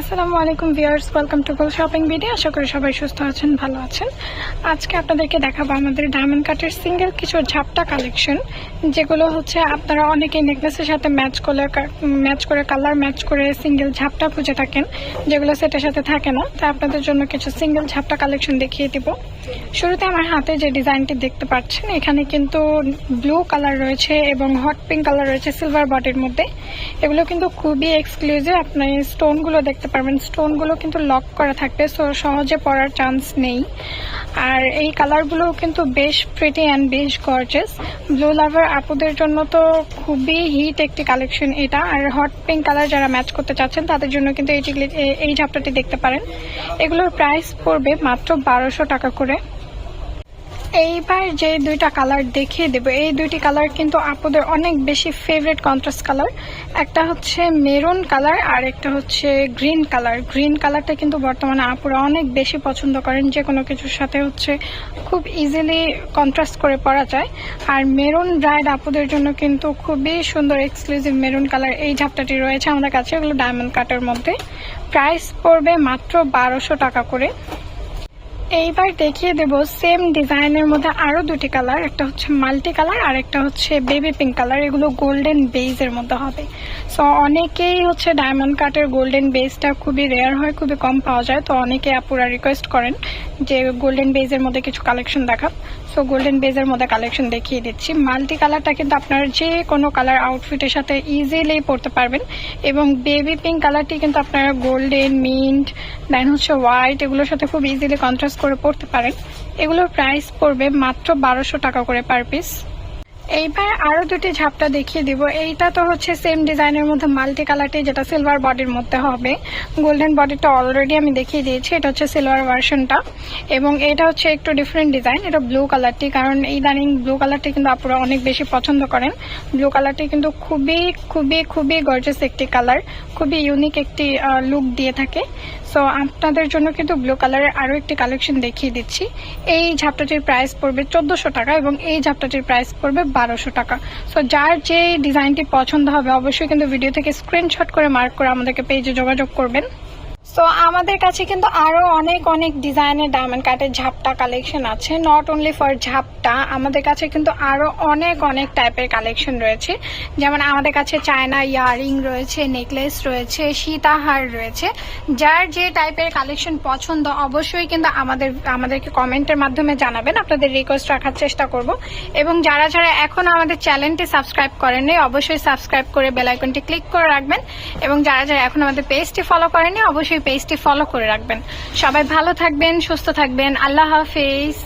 আসসালামু আলাইকুম viewers welcome to gold shopping video আশা করি সবাই সুস্থ আছেন, ভালো আছেন। আজকে আপনাদেরকে দেখাবো আমাদের ডায়মন্ড কাটের সিঙ্গেল কিছু ঝাপটা কালেকশন যেগুলো হচ্ছে আপনারা অনেকেই নেকলেসের সাথে ম্যাচ করে ম্যাচ করে কালার ম্যাচ করে সিঙ্গেল ঝাপটা খুঁজে থাকেন, যেগুলো সেটের সাথে থাকে না। তা আপনাদের জন্য কিছু সিঙ্গেল ঝাপটা কালেকশন দেখিয়ে দিব। শুরুতে আমার হাতে যে ডিজাইনটি দেখতে পাচ্ছেন, এখানে কিন্তু ব্লু কালার রয়েছে এবং হট পিঙ্ক কালার রয়েছে সিলভার বডির মধ্যে। এগুলো কিন্তু খুবই এক্সক্লুসিভ আপনি স্টোনগুলো দেখতে পারবেন স্টোনগুলো কিন্তু লক করা থাকবে সো সহজে পড়ার চান্স নেই। আর এই কালারগুলো কিন্তু বেশ প্রিটি অ্যান্ড বেশ গর্জেস ব্লু লাভার আপুদের জন্য তো খুবই হিট একটি কালেকশন এটা। আর হট পিঙ্ক কালার যারা ম্যাচ করতে চাচ্ছেন, তাদের জন্য কিন্তু এইটি এই ঝাপটাটি দেখতে পারেন। এগুলোর প্রাইস পড়বে মাত্র বারোশো টাকা করে। এইবার যে দুইটা কালার দেখিয়ে দেবো, এই দুইটি কালার কিন্তু আপুদের অনেক বেশি ফেভারিট কন্ট্রাস্ট কালার একটা হচ্ছে মেরুন কালার আর একটা হচ্ছে গ্রিন কালার গ্রিন কালারটা কিন্তু বর্তমানে আপুরা অনেক বেশি পছন্দ করেন, যে কোনো কিছুর সাথে হচ্ছে খুব ইজিলি কন্ট্রাস্ট করে পরা যায়। আর মেরুন ব্রাইড আপুদের জন্য কিন্তু খুবই সুন্দর এক্সক্লুসিভ মেরুন কালার এই ঝাপটাটি রয়েছে আমাদের কাছে, এগুলো ডায়মন্ড কাটের মধ্যে। প্রাইস পড়বে মাত্র বারোশো টাকা করে। এইবার দেখিয়ে দেব সেম ডিজাইনের মধ্যে আরও দুটি কালার একটা হচ্ছে মাল্টি কালার আর একটা হচ্ছে বেবি পিঙ্ক কালার এগুলো গোল্ডেন বেজের মধ্যে হবে। সো অনেকেই হচ্ছে ডায়মন্ড কাটের গোল্ডেন বেজটা খুবই রেয়ার হয়, খুবই কম পাওয়া যায়। তো অনেকে আপুরা রিকোয়েস্ট করেন যে গোল্ডেন বেজের মধ্যে কিছু কালেকশন দেখাব সো গোল্ডেন বেজের মধ্যে কালেকশন দেখিয়ে দিচ্ছি। মাল্টি কালারটা কিন্তু আপনার যে কোনো কালার আউটফিটের সাথে ইজিলি পরতে পারবেন এবং বেবি পিঙ্ক কালারটি কিন্তু আপনারা গোল্ডেন মিন্ট দেন হচ্ছে হোয়াইট এগুলোর সাথে খুব ইজিলি কন্ট্রাস্ট করে পড়তে পারেন। এগুলোর প্রাইস পড়বে মাত্র বারোশো টাকা করে পার পিস এইবার আরও দুটি ঝাপটা দেখিয়ে দিব। এইটা তো হচ্ছে সেম ডিজাইনের মধ্যে মাল্টি কালারটি যেটা সিলভার বডির মধ্যে হবে। গোল্ডেন বডিটা অলরেডি আমি দেখিয়ে দিয়েছি, এটা হচ্ছে সিলভার ভার্সনটা এবং এটা হচ্ছে একটু ডিফারেন্ট ডিজাইন এটা ব্লু কালারটি কারণ এই ইদানিং ব্লু কালারটি কিন্তু আপনারা অনেক বেশি পছন্দ করেন। ব্লু কালারটি কিন্তু খুবই খুবই খুবই গর্জেস একটি কালার খুবই ইউনিক একটি লুক দিয়ে থাকে। সো আপনাদের জন্য কিন্তু ব্লু কালারের আরও একটি কালেকশন দেখিয়ে দিচ্ছি। এই ঝাপটাটির প্রাইস পড়বে চোদ্দোশো টাকা এবং এই ঝাপটাটির প্রাইস পড়বে বারোশো টাকা। সো যার যে ডিজাইনটি পছন্দ হবে, অবশ্যই কিন্তু ভিডিও থেকে স্ক্রিনশট করে মার্ক করে আমাদেরকে পেজে যোগাযোগ করবেন। সো আমাদের কাছে কিন্তু আরও অনেক অনেক ডিজাইনের ডায়মন্ড কাটের ঝাপটা কালেকশন আছে। নট অনলি ফর ঝাপটা, আমাদের কাছে কিন্তু আরও অনেক অনেক টাইপের কালেকশন রয়েছে। যেমন আমাদের কাছে চায়না ইয়ারিং রয়েছে নেকলেস রয়েছে, সীতাহার রয়েছে। যার যে টাইপের কালেকশন পছন্দ, অবশ্যই কিন্তু আমাদের, আমাদেরকে কমেন্টের মাধ্যমে জানাবেন। আপনাদের রিকোয়েস্ট রাখার চেষ্টা করব। এবং যারা যারা এখন আমাদের চ্যানেলটি সাবস্ক্রাইব করেননি, অবশ্যই সাবস্ক্রাইব করে বেল আইকনটি ক্লিক করে রাখবেন। এবং যারা যারা এখন আমাদের পেজটি ফলো করেনি পেজটি ফলো করে রাখবেন। সবাই ভালো থাকবেন সুস্থ থাকবেন। আল্লাহ হাফিজ।